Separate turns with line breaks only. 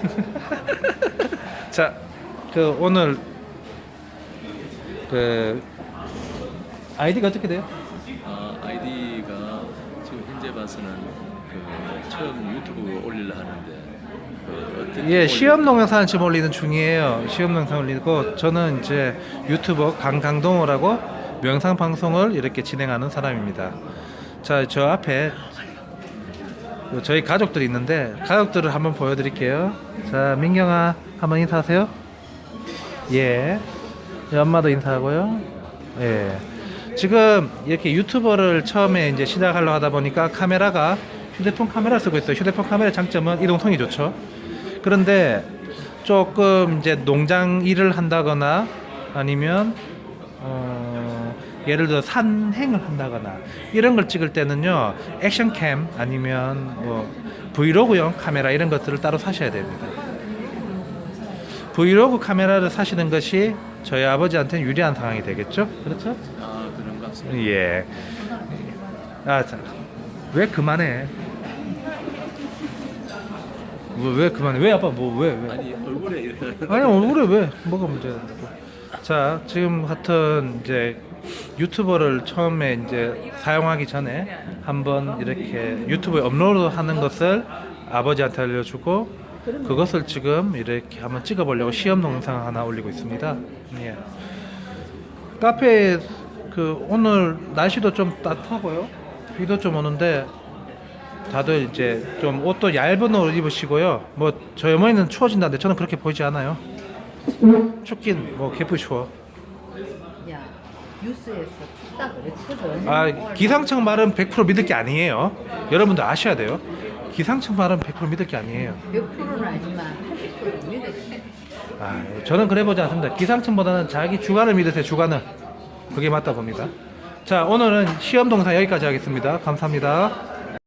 자, 그 오늘 그 아이디가 어떻게 돼요?
아, 아이디가 지금 현재 봐서는 그 처음 유튜브 올리려 하는데 그
예, 시험 동영상 지금 올리는 중이에요. 시험 동영상 올리고 저는 이제 유튜버 강강동호라고 명상 방송을 이렇게 진행하는 사람입니다. 자, 저 앞에 저희 가족들이 있는데 가족들을 한번 보여드릴게요. 자, 민경아 한번 인사하세요. 예, 예, 엄마도 인사하고요. 예, 지금 이렇게 유튜버를 처음에 이제 시작하려고 하다 보니까 카메라가 휴대폰 카메라 쓰고 있어요. 휴대폰 카메라 장점은 이동성이 좋죠. 그런데 조금 이제 농장 일을 한다거나 아니면 어, 예를 들어 산행을 한다거나 이런 걸 찍을 때는요 액션캠 아니면 뭐 브이로그용 카메라 이런 것들을 따로 사셔야 됩니다. 브이로그 카메라를 사시는 것이 저희 아버지한테는 유리한 상황이 되겠죠? 그렇죠?
아 그런 것 같습니다.
예. 아, 자, 왜 그만해? 왜, 왜 그만해? 왜 아빠 뭐 왜 왜?
아니 얼굴에
아니 얼굴에 왜 뭐가 문제야? 자 지금 하여튼 이제 유튜버를 처음에 이제 사용하기 전에 한번 이렇게 유튜브에 업로드하는 것을 아버지한테 알려주고 그것을 지금 이렇게 한번 찍어보려고 시험 동영상 하나 올리고 있습니다. 예. 카페 그 오늘 날씨도 좀 따뜻하고요. 비도 좀 오는데 다들 이제 좀 옷도 얇은 옷 입으시고요. 뭐 저희 어머니는 추워진다는데 저는 그렇게 보이지 않아요. 춥긴 뭐 개뿔 추워.
야 뉴스에서 춥다 그랬거든.
아 기상청 말은 100% 믿을 게 아니에요. 여러분들 아셔야 돼요. 기상청 말은 100% 믿을 게 아니에요.
100%는 아니지만 80%는 믿었지.
아 저는 그래 보지 않습니다. 기상청보다는 자기 주관을 믿으세요. 주관을 그게 맞다 봅니다. 자 오늘은 시험 동영상 여기까지 하겠습니다. 감사합니다.